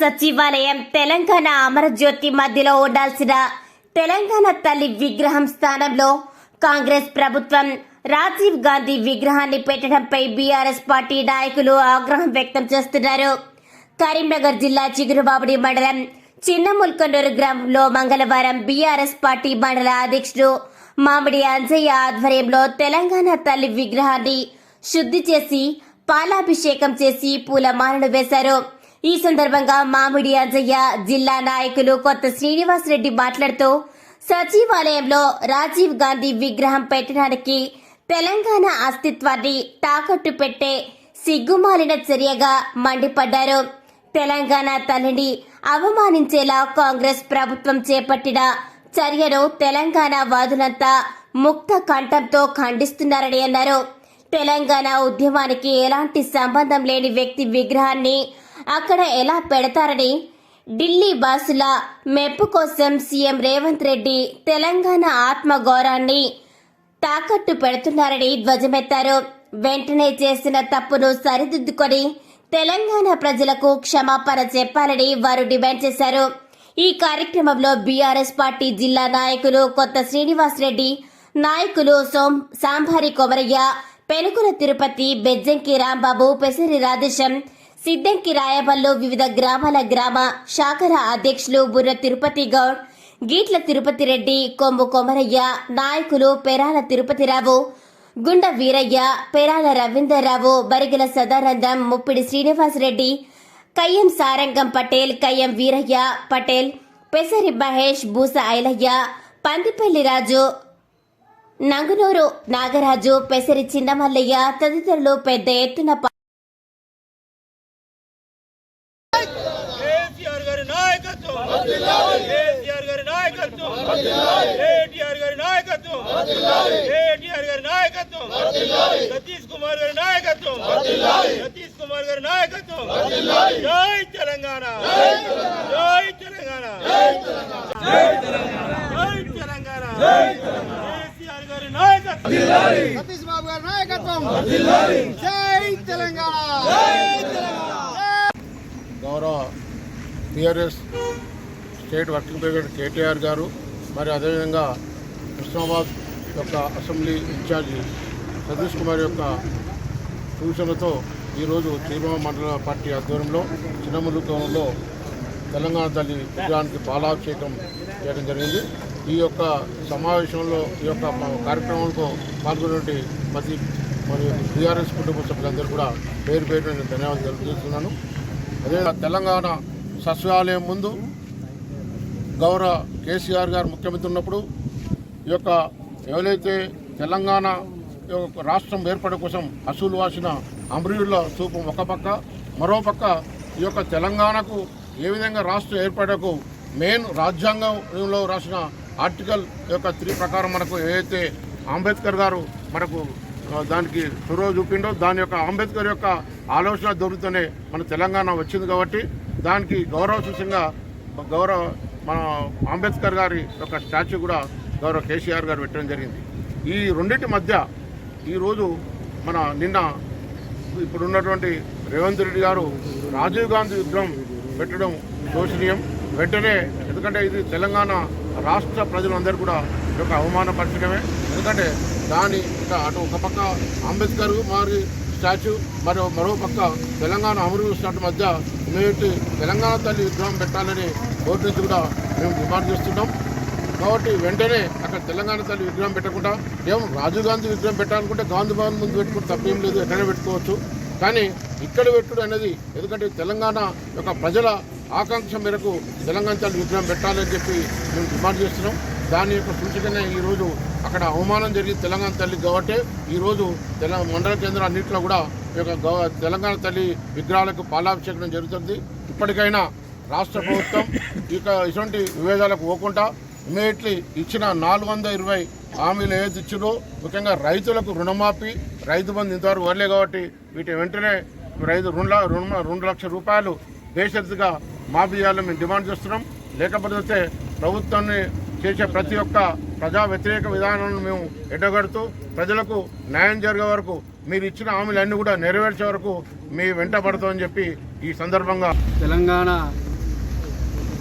సచివాలయం తెలంగాణ అమరజ్యోతి మధ్యలో ఉండాల్సిన తెలంగాణ తల్లి విగ్రహం స్థానంలో కాంగ్రెస్ ప్రభుత్వం రాజీవ్ గాంధీ విగ్రహాన్ని పెట్టడంపై బీఆర్ఎస్ పార్టీ నాయకులు ఆగ్రహం వ్యక్తం చేస్తున్నారు. కరీంనగర్ జిల్లా చిగురుబాబుడి మండలం చిన్నముల్కొండూరు గ్రామంలో మంగళవారం బీఆర్ఎస్ పార్టీ మండల అధ్యక్షుడు మామిడి అంజయ్య ఆధ్వర్యంలో తెలంగాణ తల్లి విగ్రహాన్ని శుద్ధి చేసి పాలాభిషేకం చేసి పూలమాలలు వేశారు. ఈ సందర్భంగా మామిడి అజయ్య జిల్లా నాయకులు కొత్త శ్రీనివాస్ రెడ్డి మాట్లాడుతూ సచివాలయంలో రాజీవ్ గాంధీ విగ్రహం పెట్టడానికి తెలంగాణ అస్తిత్వాన్ని తాకట్టు పెట్టే సిగ్గుమాలిన చర్యగా మండిపడ్డారు. తెలంగాణ తల్లిని అవమానించేలా కాంగ్రెస్ ప్రభుత్వం చేపట్టిన చర్యను తెలంగాణ వాదులంతా ముక్త కంఠంతో ఖండిస్తున్నారని అన్నారు. తెలంగాణ ఉద్యమానికి ఎలాంటి సంబంధం లేని వ్యక్తి విగ్రహాన్ని అక్కడ ఎలా పెడతారని? ఢిల్లీ బాసుల మెప్పు కోసం సీఎం రేవంత్ రెడ్డి తెలంగాణ ఆత్మగౌరవాన్ని తాకట్టు పెడుతున్నారని ధ్వజమెత్తారు. వెంటనే చేసిన తప్పును సరిదిద్దుకొని తెలంగాణ ప్రజలకు క్షమాపణ చెప్పాలని వారు డిమాండ్ చేశారు. ఈ కార్యక్రమంలో బీఆర్ఎస్ పార్టీ జిల్లా నాయకులు కొత్త శ్రీనివాస్ రెడ్డి నాయకులు సోం సాంభారి కొమరయ్య పెనుకుల తిరుపతి బెజ్జంకి రాంబాబు పెసిరి రాధేశం సిద్దంకి రాయబల్లో వివిధ గ్రామాల గ్రామ శాఖల అధ్యక్షులు బుర్ర తిరుపతి గౌడ్ గీట్ల తిరుపతి రెడ్డి కొమ్ము కొమరయ్య నాయకులు పెరాల తిరుపతిరావు గుండ వీరయ్య పెరాల రవీందర్రావు బరిగల సదానందం ముప్పిడి శ్రీనివాసరెడ్డి కయ్యం సారంగం పటేల్ కయ్యం వీరయ్య పటేల్ పెసరి మహేష్ బూస ఐలయ్య పందిపల్లి రాజు నంగునూరు నాగరాజు పెసరి చిన్నమల్లయ్య తదితరులు పెద్ద ఎత్తున కేసీఆర్ గారి నాయకత్వం. కేసీఆర్ గారి నాయకత్వం. కేటీఆర్ గారి నాయకత్వం. కేటీఆర్ గారి నాయకత్వం. సతీష్ కుమార్ గారి నాయకత్వం. సతీష్ కుమార్ గారి నాయకత్వం. జై తెలంగాణ. జై తెలంగాణ. జై తెలంగాణ. కేసీఆర్ గారి నాయకత్వం. సతీష్ బాబు గారి నాయకత్వం. జై తెలంగాణ. గౌరవ TRS state working president KTR గారు మరి అదేవిధంగా కృష్ణాబాద్ యొక్క అసెంబ్లీ ఇన్ఛార్జి సతీష్ కుమార్ యొక్క సూచనలతో ఈరోజు తీర్మాన మండల పార్టీ ఆధ్వర్యంలో చిన్నములుకంలో తెలంగాణ తల్లి విగ్రహానికి పాలాభిషేకం చేయడం జరిగింది. ఈ యొక్క సమావేశంలో ఈ యొక్క కార్యక్రమంలో పాల్గొన్నటువంటి ప్రతి మరియు టీఆర్ఎస్ కుటుంబ సభ్యులందరూ కూడా పేరు పేరు నేను ధన్యవాదాలు తెలుపుతున్నాను అదే తెలంగాణ సచివాలయం ముందు గౌరవ కేసీఆర్ గారు ముఖ్యమంత్రి ఉన్నప్పుడు ఈ యొక్క ఎవరైతే తెలంగాణ ఈ యొక్క రాష్ట్రం ఏర్పడే కోసం అసూలు వాసిన అమరీయుల చూపు ఒక పక్క మరో పక్క ఈ యొక్క తెలంగాణకు ఏ విధంగా రాష్ట్రం ఏర్పడకు మెయిన్ రాజ్యాంగంలో రాసిన ఆర్టికల్ యొక్క త్రీ ప్రకారం మనకు ఏదైతే అంబేద్కర్ గారు మనకు దానికి చొరవ చూపిండో దాని యొక్క అంబేద్కర్ యొక్క ఆలోచన దొరుకుతూనే మన తెలంగాణ వచ్చింది కాబట్టి దానికి గౌరవ సూచంగా గౌరవ మన అంబేద్కర్ గారి యొక్క స్టాచ్యూ కూడా గౌరవ కేసీఆర్ గారు పెట్టడం జరిగింది. ఈ రెండింటి మధ్య ఈరోజు మన నిన్న ఇప్పుడున్నటువంటి రేవంత్ రెడ్డి గారు రాజీవ్ గాంధీ విగ్రహం పెట్టడం శోచనీయం వెంటనే ఎందుకంటే ఇది తెలంగాణ రాష్ట్ర ప్రజలందరూ కూడా ఒక అవమాన అవమానపరచడమే. ఎందుకంటే దాని ఇక అటు ఒక పక్క అంబేద్కర్ మరి స్టాచ్యూ మరో మరో పక్క తెలంగాణ అమరు స్టాట్ మధ్య మేటి తెలంగాణ తల్లి విగ్రహం పెట్టాలని కోర్టు నుంచి కూడా మేము డిమాండ్ చేస్తున్నాం. కాబట్టి వెంటనే అక్కడ తెలంగాణ తల్లి విగ్రహం పెట్టకుండా ఏం రాజీవ్ గాంధీ విగ్రహం పెట్టాలనుకుంటే గాంధీ భవన్ ముందు పెట్టుకుంటే తప్పేం లేదు ఎక్కడైనా పెట్టుకోవచ్చు. కానీ ఇక్కడ పెట్టుడు అనేది ఎందుకంటే తెలంగాణ యొక్క ప్రజల ఆకాంక్ష మేరకు తెలంగాణ తల్లి విగ్రహం పెట్టాలని చెప్పి మేము డిమాండ్ చేస్తున్నాం. దాని యొక్క సూచికనే ఈరోజు అక్కడ అవమానం జరిగింది తెలంగాణ తల్లి కాబట్టి ఈరోజు తెలంగాణ మండల కేంద్రం అన్నింటిలో కూడా ఈ యొక్క తెలంగాణ తల్లి విగ్రహాలకు పాలాభిషేకం జరుగుతుంది. ఇప్పటికైనా రాష్ట్ర ప్రభుత్వం ఇక ఇటువంటి విభేదాలకు పోకుండా ఇమీడియట్లీ ఇచ్చిన నాలుగు వందల ఇరవై హామీలు ఏది ఇచ్చినో ముఖ్యంగా రైతులకు రుణమాఫీ రైతు బంధు ఇంతవరకు వరలే కాబట్టి వీటి వెంటనే రైతు రెండు రుణ రెండు లక్షల రూపాయలు బేషరతుగా మాఫీ చేయాలని మేము డిమాండ్ చేస్తున్నాం. లేకపోతే ప్రభుత్వాన్ని చేసే ప్రతి ఒక్క ప్రజా వ్యతిరేక విధానాలను మేము ఎడగడుతూ ప్రజలకు న్యాయం జరిగే వరకు మీరు ఇచ్చిన హామీలన్నీ కూడా నెరవేర్చే వరకు మీ వెంట పడతామని చెప్పి ఈ సందర్భంగా తెలంగాణ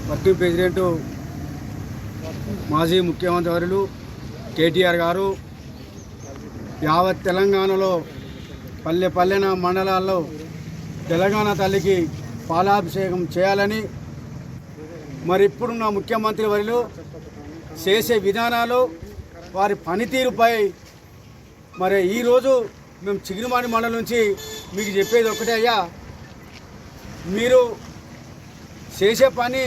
వర్కింగ్ ప్రెసిడెంట్ మాజీ ముఖ్యమంత్రి వర్యులు కేటీఆర్ గారు యావత్ తెలంగాణలో పల్లె పల్లెన మండలాల్లో తెలంగాణ తల్లికి పాలాభిషేకం చేయాలని మరి ఇప్పుడున్న ముఖ్యమంత్రి వర్యులు చేసే విధానాలు వారి పనితీరుపై మరి ఈరోజు మేము చిగురుమాణి మండలం నుంచి మీకు చెప్పేది ఒకటే అయ్యా. మీరు చేసే పని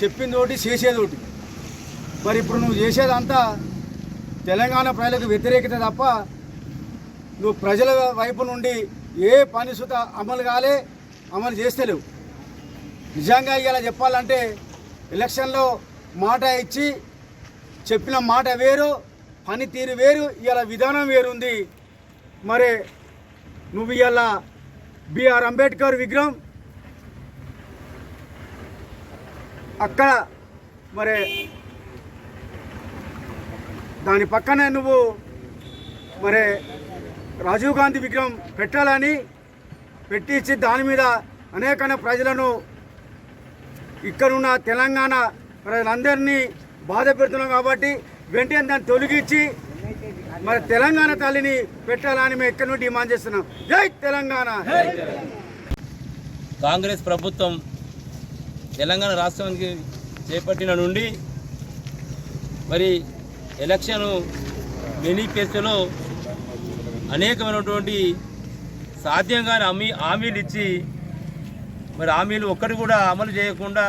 చెప్పింది ఒకటి చేసేది ఒకటి. మరి ఇప్పుడు నువ్వు చేసేదంతా తెలంగాణ ప్రజలకు వ్యతిరేకత తప్ప నువ్వు ప్రజల వైపు నుండి ఏ పని సుత అమలు కాలే అమలు చేస్తలేవు నిజంగా ఇలా చెప్పాలంటే ఎలక్షన్లో మాట ఇచ్చి చెప్పిన మాట వేరు పనితీరు వేరు ఇలా విధానం వేరుంది. మరి నువ్వు ఇలా బిఆర్ అంబేద్కర్ విగ్రహం అక్కడ మరి దాని పక్కనే నువ్వు మరి రాజీవ్ గాంధీ విగ్రహం పెట్టాలని పెట్టించి దాని మీద అనేక ప్రజలను ఇక్కడున్న తెలంగాణ ప్రజలందరినీ బాధ పెడుతున్నాం కాబట్టి వెంటనే దాన్ని తొలగించి మరి తెలంగాణ తల్లిని పెట్టాలని మేము ఎక్కడి నుండి డిమాండ్ చేస్తున్నాం. జై తెలంగాణ! కాంగ్రెస్ ప్రభుత్వం తెలంగాణ రాష్ట్రానికి చేపట్టిన నుండి మరి ఎలక్షన్ మేనిఫెస్టోలో అనేకమైనటువంటి సాధ్యం కాని హామీ హామీలు ఇచ్చి మరి హామీలు ఒక్కటి కూడా అమలు చేయకుండా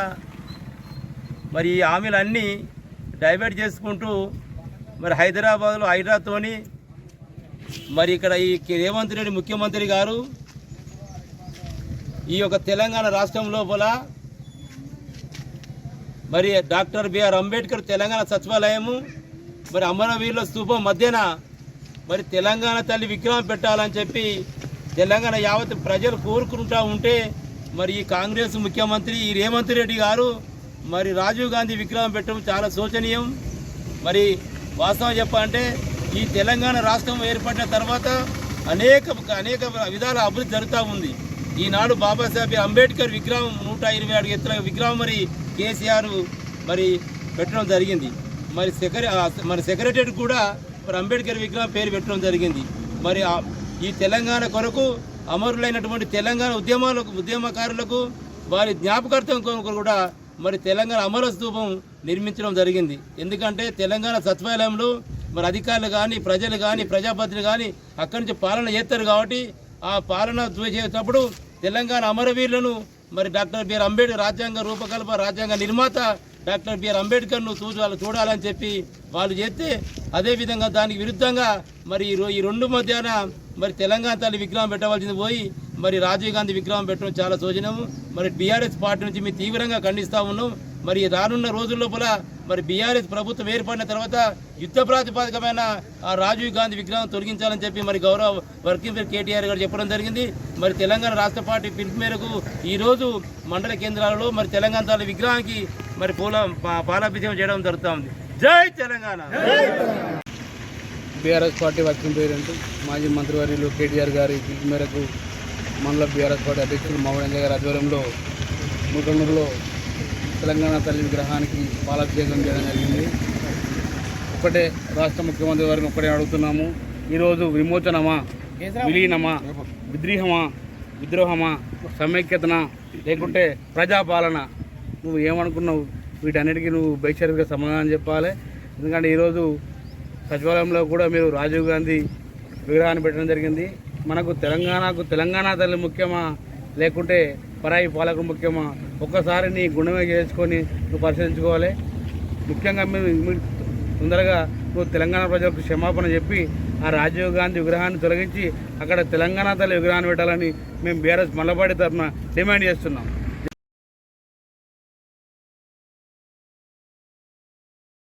మరి ఈ హామీలన్నీ డైవర్ట్ చేసుకుంటూ మరి హైదరాబాద్లో హైడ్రాతోని మరి ఇక్కడ ఈ రేవంత్ రెడ్డి ముఖ్యమంత్రి గారు ఈ యొక్క తెలంగాణ రాష్ట్రం లోపల మరి doctor B R Ambedkar Telangana సచివాలయము మరి అమరవీరుల స్థూపం మధ్యన మరి తెలంగాణ తల్లి విగ్రహం పెట్టాలని చెప్పి తెలంగాణ యావత్ ప్రజలు కోరుకుంటా ఉంటే మరి ఈ కాంగ్రెస్ ముఖ్యమంత్రి ఈ రేవంత్ రెడ్డి గారు మరి రాజీవ్ గాంధీ విగ్రహం పెట్టడం చాలా శోచనీయం. మరి వాస్తవం చెప్పాలంటే ఈ తెలంగాణ రాష్ట్రం ఏర్పడిన తర్వాత అనేక అనేక విధాల అభివృద్ధి జరుగుతూ ఉంది. ఈనాడు బాబాసాహెబ్ అంబేద్కర్ విగ్రహం నూట ఇరవై ఆరు ఎత్తుల విగ్రహం మరి కేసీఆర్ మరి పెట్టడం జరిగింది. మరి సెక్రటరీ మరి సెక్రటరీ కూడా మరి అంబేద్కర్ విగ్రహం పేరు పెట్టడం జరిగింది. మరి ఈ తెలంగాణ కొరకు అమరులైనటువంటి తెలంగాణ ఉద్యమాలకు ఉద్యమకారులకు వారి జ్ఞాపకార్థం కొరకు కూడా మరి తెలంగాణ అమర స్థూపం నిర్మించడం జరిగింది. ఎందుకంటే తెలంగాణ సచివాలయంలో మరి అధికారులు కానీ ప్రజలు కానీ ప్రజాపతిని కానీ అక్కడి నుంచి పాలన చేస్తారు కాబట్టి ఆ పాలన చేసేటప్పుడు తెలంగాణ అమరవీరులను మరి డాక్టర్ బిఆర్ అంబేద్కర్ రాజ్యాంగ రూపకల్ప రాజ్యాంగ నిర్మాత డాక్టర్ బిఆర్ అంబేద్కర్ను చూడాలి చూడాలని చెప్పి వాళ్ళు చేస్తే అదేవిధంగా దానికి విరుద్ధంగా మరి ఈ రో- ఈ రెండు మధ్యాహ్న మరి తెలంగాణ తల్లి విగ్రహం పెట్టవలసింది పోయి మరి రాజీవ్ గాంధీ విగ్రహం పెట్టడం చాలా శోచనము మరి బీఆర్ఎస్ పార్టీ నుంచి మేము తీవ్రంగా ఖండిస్తా ఉన్నాం. మరి రానున్న రోజుల లోపల మరి బీఆర్ఎస్ ప్రభుత్వం ఏర్పడిన తర్వాత యుద్ధ ప్రాతిపాదికమైన ఆ రాజీవ్ గాంధీ విగ్రహం తొలగించాలని చెప్పి మరి గౌరవ వర్కింగ్ కేటీఆర్ గారు చెప్పడం జరిగింది. మరి తెలంగాణ రాష్ట్ర పార్టీ పిలుపు మేరకు ఈరోజు మండల కేంద్రాలలో మరి తెలంగాణ తల్లి విగ్రహానికి మరి పూల పాలాభిషేకం చేయడం జరుగుతూ ఉంది. జై Telangana! BRS party working president మాజీ మంత్రివర్యులు కేటీఆర్ గారి పిలుపు మేరకు మండల బీఆర్ఎస్ పార్టీ అధ్యక్షులు మామూలు గారి ఆధ్వర్యంలో ముఖంలో తెలంగాణ తల్లి విగ్రహానికి పాలాభిషేకం చేయడం జరిగింది. ఒకటే రాష్ట్ర ముఖ్యమంత్రి గారిని ఒకటే అడుగుతున్నాము. ఈరోజు విమోచనమా విలీనమా విద్రీహమా విద్రోహమా సమైక్యతనా లేకుంటే ప్రజాపాలన? నువ్వు ఏమనుకున్నావు? వీటన్నిటికీ నువ్వు బేషరతుగా సమాధానం చెప్పాలి. ఎందుకంటే ఈరోజు సచివాలయంలో కూడా మీరు రాజీవ్ గాంధీ విగ్రహాన్ని పెట్టడం జరిగింది. మనకు తెలంగాణకు తెలంగాణ తల్లి ముఖ్యమా? లేకుంటే పరాయి పాలకులు ముఖ్యమా? ఒక్కసారి నీ గుణమే చేసుకొని నువ్వు పరిశీలించుకోవాలి. ముఖ్యంగా మేము తొందరగా నువ్వు తెలంగాణ ప్రజలకు క్షమాపణ చెప్పి ఆ రాజీవ్ గాంధీ విగ్రహాన్ని తొలగించి అక్కడ తెలంగాణ తల్లి విగ్రహాన్ని పెట్టాలని మేము బీఆర్ఎస్ మల్లపాటి తరఫున డిమాండ్ చేస్తున్నాం.